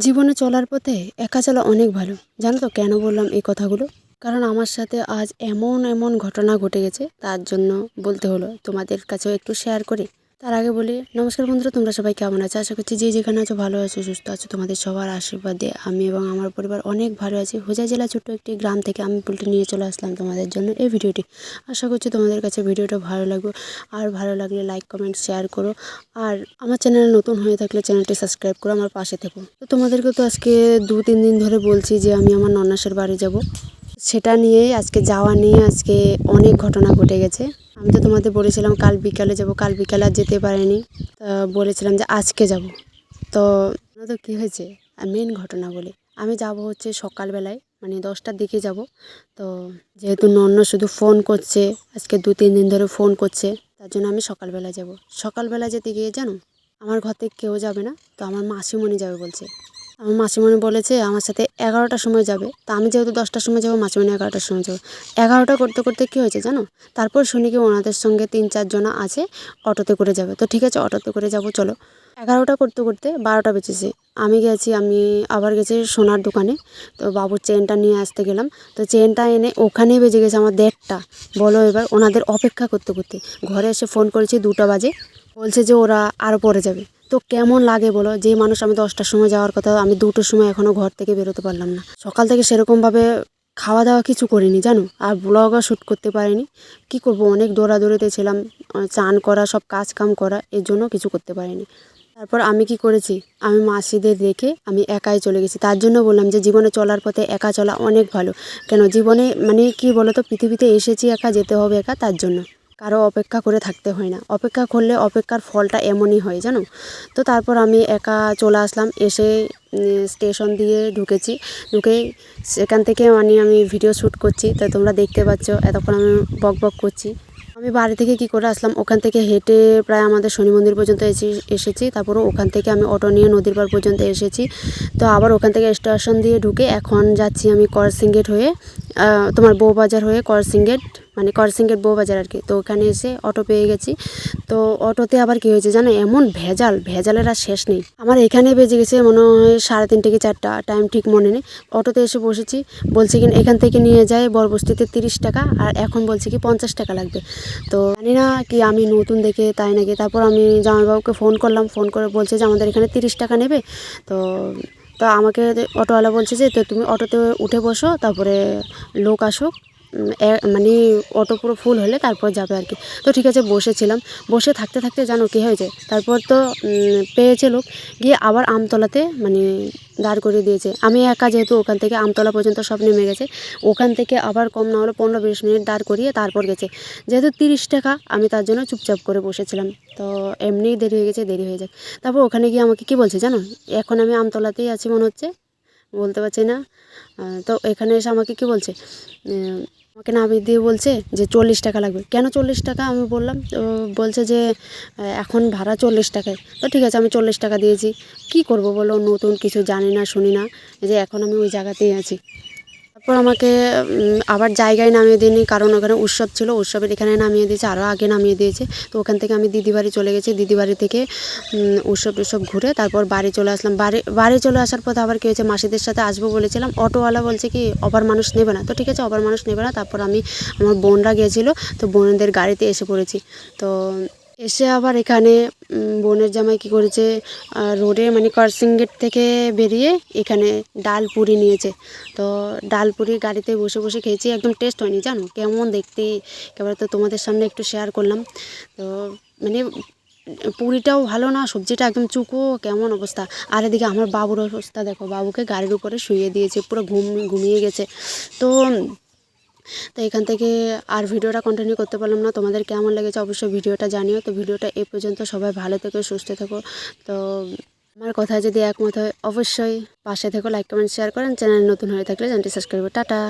জীবনে চলার পথে একা চলা অনেক ভালো। জানো তো কেন বললাম এই কথাগুলো? কারণ আমার সাথে আজ এমন এমন ঘটনা ঘটে গেছে, তার জন্য বলতে হলো তোমাদের কাছেও একটু শেয়ার করি। তার আগে বলি, নমস্কার বন্ধুরা, তোমরা সবাই কেমন আছো? আশা করছি যে যেখানে আছো ভালো আছো, সুস্থ আছো, তোমাদের সবার আশীর্বাদে আমি এবং আমার পরিবার অনেক ভালো আছি। হোজা জেলা ছোট্ট একটি গ্রাম থেকে আমি পুলটি নিয়ে চলে আসলাম তোমাদের জন্য এই ভিডিওটি। আশা করছি তোমাদের কাছে ভিডিওটা ভালো লাগবে। আর ভালো লাগলে লাইক, কমেন্ট, শেয়ার করো। আর আমার চ্যানেল নতুন হয়ে থাকলে চ্যানেলটি সাবস্ক্রাইব করো, আমার পাশে থেকো। তো তোমাদেরকে তো আজকে দু তিন দিন ধরে বলছি যে আমি আমার নন্নাসের বাড়ি যাব। সেটা নিয়েই আজকে যাওয়া নিয়ে আজকে অনেক ঘটনা ঘটে গেছে। আমি তো তোমাদের বলেছিলাম কাল বিকালে যাব, কাল বিকালে আর যেতে পারিনি। তা বলেছিলাম যে আজকে যাব। তো তো কী হয়েছে? মেন ঘটনা বলি। আমি যাব হচ্ছে সকালবেলায় মানে দশটার দিকে যাব। তো যেহেতু নন্ন শুধু ফোন করছে, আজকে দু, তিন দিন ধরে ফোন করছে, তার জন্য আমি সকালবেলা যাব। সকালবেলা যেতে গিয়ে জানো, আমার ঘর থেকে কেউ যাবে না, তো আমার মাসিমণি যাবে বলছে। আমার মাসিমণি বলেছে আমার সাথে এগারোটার সময় যাবে। তা আমি যেহেতু দশটার সময় যাব, মাসিমণি এগারোটার সময় যাব। এগারোটা করতে করতে কী হয়েছে জানো? তারপর শুনি কি ওনাদের সঙ্গে তিন চারজনা আছে, অটোতে করে যাবে। তো ঠিক আছে, অটোতে করে যাব, চলো। এগারোটা করতে করতে বারোটা বেঁচেছে আমি গেছি, আমি আবার গেছি সোনার দোকানে। তো বাবুর চেনটা নিয়ে আসতে গেলাম। তো চেনটা এনে ওখানেই বেজে গেছে আমার দেড়টা। বলো এবার ওনাদের অপেক্ষা করতে করতে। ঘরে এসে ফোন করেছি, দুটো বাজে। বলছে যে ওরা আরও পরে যাবে। তো কেমন লাগে বলো? যে মানুষ আমি দশটার সময় যাওয়ার কথা, আমি দুটোর সময় এখনও ঘর থেকে বেরোতে পারলাম না। সকাল থেকে সেরকমভাবে খাওয়া দাওয়া কিছু করিনি, জানো? আর ব্লগও শ্যুট করতে পারিনি। কি করব? অনেক দৌড়াদৌড়িতে ছিলাম চান করা, সব কাজ কাম করা, এর জন্য কিছু করতে পারিনি। তারপর আমি কি করেছি? আমি মাসিদের দেখে আমি একাই চলে গেছি। তার জন্য বললাম যে, জীবনে চলার পথে একা চলা অনেক ভালো। কেন? জীবনে মানে কি বলতো? পৃথিবীতে এসেছি একা, যেতে হবে একা, তার জন্য। কারও অপেক্ষা করে থাকতে হয় না। অপেক্ষা করলে অপেক্ষার ফলটা এমনই হয়, জানো? তো তারপর আমি একা চলে আসলাম, এসে স্টেশন দিয়ে ঢুকেছি। ঢুকে সেখান থেকে মানে আমি ভিডিও শ্যুট করছি। তো তোমরা দেখতে পাচ্ছ, এতক্ষণ আমি বক বক করছি। আমি বাড়ি থেকে কি করে আসলাম? ওখান থেকে হেঁটে প্রায় আমাদের শনি মন্দির পর্যন্ত এসে, এসেছি। তারপরে ওখান থেকে আমি অটো নিয়ে নদীর পাড় পর্যন্ত এসেছি। তো আবার ওখান থেকে স্টেশন দিয়ে ঢুকে এখন যাচ্ছি আমি করসিং গেট হয়ে। তোমার বউবাজার হয়ে করসিং গেট মানে করসিং গেট বউবাজার আর কি। তো ওখানে এসে অটো পেয়ে গেছি। তো অটোতে আবার কি হয়েছে জানো? এমন ভেজাল, ভেজালের আর শেষ নেই। আমার এখানে বেজে গেছে মনে হয় সাড়ে তিনটে কি চারটা টাইম ঠিক মনে নেই। অটোতে এসে বসেছি। বলছে কি, এখান থেকে নিয়ে যায় বরবস্তিতে তিরিশ টাকা, আর এখন বলছে কি, পঞ্চাশ টাকা লাগবে। তো জানি না কি আমি নতুন দেখে, তাই নাকি? তারপর আমি জামাইবাবুকে ফোন করলাম ফোন করে বলছে যে, আমাদের এখানে তিরিশ টাকা নেবে। তো তো আমাকে অটোওয়ালা বলছে যে তো তুমি অটোতে উঠে বসো তারপরে লোক আসুক। মানে অটো পুরো ফুল হলে তারপর যাবে আর কি। তো ঠিক আছে, বসেছিলাম। বসে থাকতে থাকতে জানো কী হয়েছে? তারপর তো পেয়েছে লোক। গিয়ে আবার আমতলাতে মানে দাঁড় করিয়ে দিয়েছে। আমি একা যেহেতু ওখান থেকে আমতলা পর্যন্ত সব নেমে গেছে। ওখান থেকে আবার কম না হলে পনেরো বিশ মিনিট দাঁড় করিয়ে তারপর গেছে। যেহেতু তিরিশ টাকা, আমি তার জন্য চুপচাপ করে বসেছিলাম। তো এমনিই দেরি হয়ে গেছে, দেরি হয়ে যাক। তারপর ওখানে গিয়ে আমাকে কী বলছে জানো? এখন আমি আমতলাতেই আছি মনে হচ্ছে। বলতে পারছি না। তো এখানে এসে আমাকে কি বলছে? আমাকে নামিয়ে দিয়ে বলছে যে চল্লিশ টাকা লাগবে। কেন চল্লিশ টাকা? আমি বললাম তো বলছে যে এখন ভাড়া চল্লিশ টাকায়। তো ঠিক আছে, আমি চল্লিশ টাকা দিয়েছি। কি করব বলো? নতুন কিছু জানি না, শুনি না। যে এখন আমি ওই জায়গাতেই আছি। তারপর আমাকে আবার জায়গায় নামিয়ে দিইনি কারণ ওখানে উৎসব ছিল, উৎসবের এখানে নামিয়ে দিয়েছে আরও আগে নামিয়ে দিয়েছে। তো ওখান থেকে আমি দিদি বাড়ি চলে গেছি দিদি বাড়ি থেকে উৎসব টুৎসব ঘুরে তারপর বাড়ি চলে আসলাম। বাড়ি বাড়ি চলে আসার পথে আবার কী হয়েছে, মাসিদের সাথে আসব বলেছিলাম, অটোওয়ালা বলছে কি অবার মানুষ নেবে না। তো ঠিক আছে অবার মানুষ নেবে না, তারপর আমি, আমার বোনরা গিয়েছিল তো বোনদের গাড়িতে এসে পড়েছি। তো এসে আবার এখানে বোনের জামাই কী করেছে রোডে মানে করসিং গেট থেকে বেরিয়ে এখানে ডাল পুরি নিয়েছে। তো ডাল পুরি গাড়িতে বসে বসে খেয়েছি, একদম টেস্ট হয়নি, জানো? কেমন দেখতে? এবার তো তোমাদের সামনে একটু শেয়ার করলাম। তো মানে পুরিটাও ভালো না, সবজিটা একদম চুকো, কেমন অবস্থা? আর এদিকে আমার বাবুর অবস্থা দেখো, বাবুকে গাড়ির উপরে শুয়ে দিয়েছে, পুরো ঘুম, ঘুমিয়ে গেছে। তো তো এখান থেকে আর ভিডিওটা কন্টিনিউ করতে পারলাম না। তোমাদের কেমন লেগেছে অবশ্যই ভিডিওটা জানিও। তো ভিডিওটা এ পর্যন্ত সবাই ভালো থেকো, সুস্থ থেকো। তো আমার কথা যদি একমত হয়, অবশ্যই পাশে থেকো লাইক কমেন্ট শেয়ার করেন। চ্যানেল নতুন হয়ে থাকলে চ্যানেলটি সাবস্ক্রাইব টাটা।